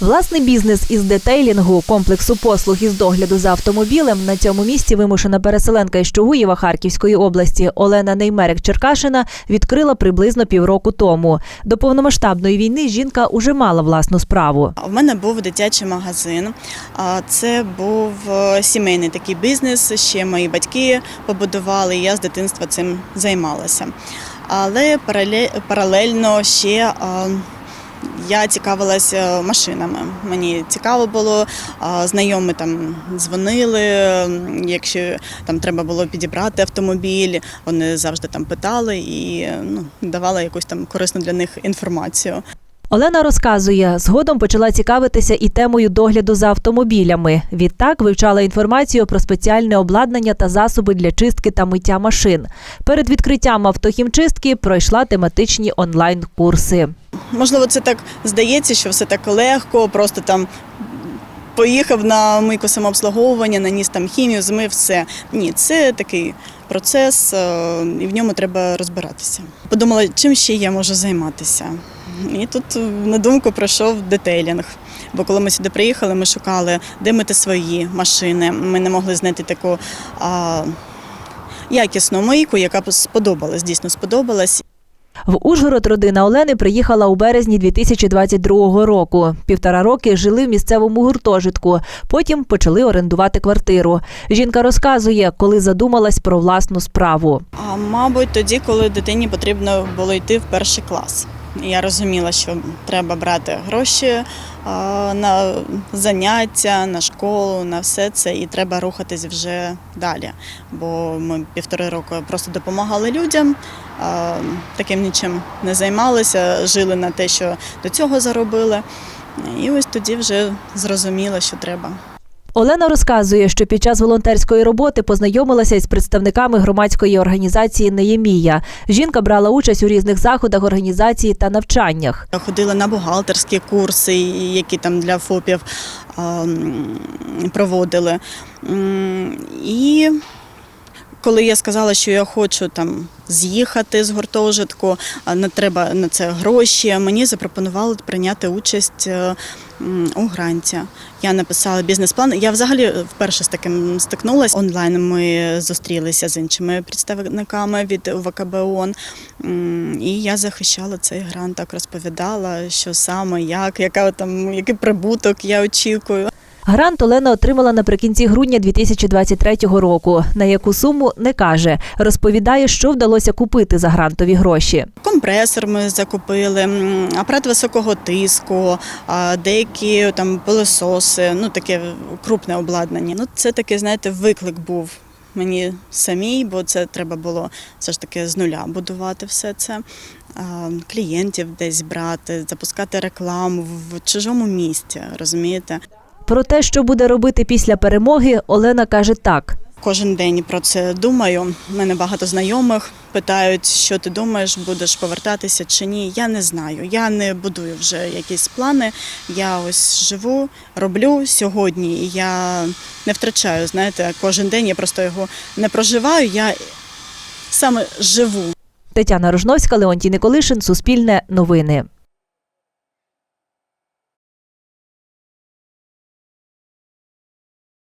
Власний бізнес із детейлінгу, комплексу послуг із догляду за автомобілем на цьому місці вимушена переселенка із Чугуєва Харківської області Олена Неймерик Черкашина відкрила приблизно півроку тому. До повномасштабної війни жінка уже мала власну справу. У мене був дитячий магазин. Це був е, сімейний такий бізнес. Ще мої батьки побудували. і Я з дитинства цим займалася. Але паралельно ще а, я цікавилася машинами. Мені цікаво було, знайомі там дзвонили. Якщо там треба було підібрати автомобіль, вони завжди там питали і ну, давали якусь там корисну для них інформацію. Олена розказує, згодом почала цікавитися і темою догляду за автомобілями. Відтак вивчала інформацію про спеціальне обладнання та засоби для чистки та миття машин. Перед відкриттям автохімчистки пройшла тематичні онлайн-курси. Можливо, це так здається, що все так легко, просто там поїхав на мийку самообслуговування, наніс там хімію, змив все. Ні, це такий процес, е, і в ньому треба розбиратися. Подумала, чим ще я можу займатися. І тут е, на думку прийшов детейлінг. Бо коли ми сюди приїхали, ми шукали, де мити свої машини. Ми не могли знайти таку а, якісну мийку, яка сподобалась, дійсно сподобалась. В Ужгород родина Олени приїхала у березні 2022 року. Півтора роки жили в місцевому гуртожитку. Потім почали орендувати квартиру. Жінка розказує, коли задумалась про власну справу. А мабуть, тоді, коли дитині потрібно було йти в перший клас. Я розуміла, що треба брати гроші на заняття, на школу, на все це, і треба рухатись вже далі. Бо ми півтори року просто допомагали людям, таким нічим не займалися, жили на те, що до цього заробили. І ось тоді вже зрозуміла, що треба. Олена розказує, що під час волонтерської роботи познайомилася із представниками громадської організації Неємія. Жінка брала участь у різних заходах організації та навчаннях. Ходила на бухгалтерські курси, які там для ФОПів проводили. І коли я сказала, що я хочу там з'їхати з гуртожитку, не треба на це гроші, мені запропонували прийняти участь е, у гранті. Я написала бізнес-план. Я взагалі вперше з таким стикнулася. Онлайн ми зустрілися з іншими представниками від УВКБ ООН. І я захищала цей грант, так розповідала, що саме, як, яка там, який прибуток я очікую. Грант Олена отримала наприкінці грудня 2023 року. На яку суму не каже. Розповідає, що вдалося купити за грантові гроші. Компресор ми закупили, апарат високого тиску, деякі там пилососи, ну таке крупне обладнання. Ну це таке, знаєте, виклик був. Мені самій, бо це треба було все ж таки з нуля будувати все це, клієнтів десь брати, запускати рекламу в чужому місті, розумієте? Про те, що буде робити після перемоги, Олена каже так. Кожен день про це думаю. У мене багато знайомих питають, що ти думаєш, будеш повертатися чи ні. Я не знаю. Я не будую вже якісь плани. Я ось живу, роблю сьогодні. І я не втрачаю. Знаєте, кожен день я просто його не проживаю. Я саме живу. Тетяна Рожновська, Леонтій Николишин, Суспільне новини.